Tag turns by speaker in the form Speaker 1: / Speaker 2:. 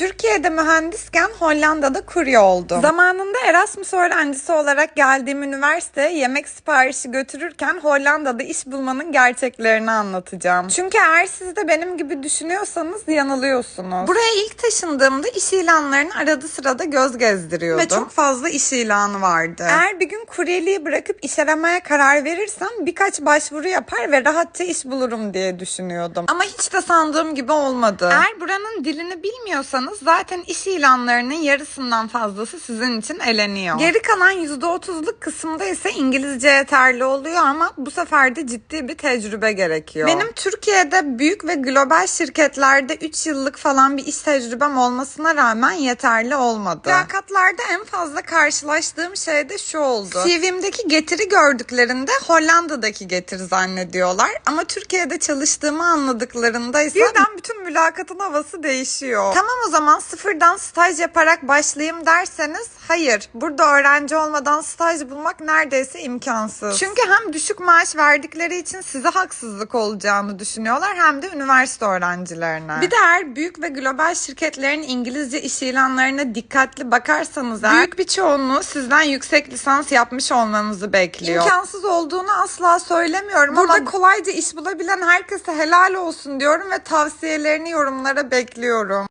Speaker 1: Türkiye'de mühendisken Hollanda'da kurye oldum. Zamanında Erasmus öğrencisi olarak geldiğim üniversiteye yemek siparişi götürürken Hollanda'da iş bulmanın gerçeklerini anlatacağım. Çünkü eğer siz de benim gibi düşünüyorsanız yanılıyorsunuz. Buraya ilk taşındığımda iş ilanlarını arada sırada göz gezdiriyordum. Ve çok fazla iş ilanı vardı. Eğer bir gün kuryeliği bırakıp iş aramaya karar verirsem birkaç başvuru yapar ve rahatça iş bulurum diye düşünüyordum. Ama hiç de sandığım gibi olmadı. Eğer buranın dilini bilmiyorsanız zaten iş ilanlarının yarısından fazlası sizin için eleniyor. Geri kalan %30'luk kısımda ise İngilizce yeterli oluyor ama bu sefer de ciddi bir tecrübe gerekiyor. Benim Türkiye'de büyük ve global şirketlerde 3 yıllık falan bir iş tecrübem olmasına rağmen yeterli olmadı. Mülakatlarda en fazla karşılaştığım şey de şu oldu. CV'mdeki getiri gördüklerinde Hollanda'daki getiri zannediyorlar ama Türkiye'de çalıştığımı anladıklarında ise birden bütün mülakatın havası değişiyor. Tamam o zaman sıfırdan staj yaparak başlayayım derseniz hayır. Burada öğrenci olmadan staj bulmak neredeyse imkansız. Çünkü hem düşük maaş verdikleri için size haksızlık olacağını düşünüyorlar hem de üniversite öğrencilerine. Bir de eğer büyük ve global şirketlerin İngilizce iş ilanlarına dikkatli bakarsanız eğer, büyük bir çoğunluğu sizden yüksek lisans yapmış olmanızı bekliyor. İmkansız olduğunu asla söylemiyorum ama burada kolayca iş bulabilen herkese helal olsun diyorum ve tavsiyelerini yorumlara bekliyorum.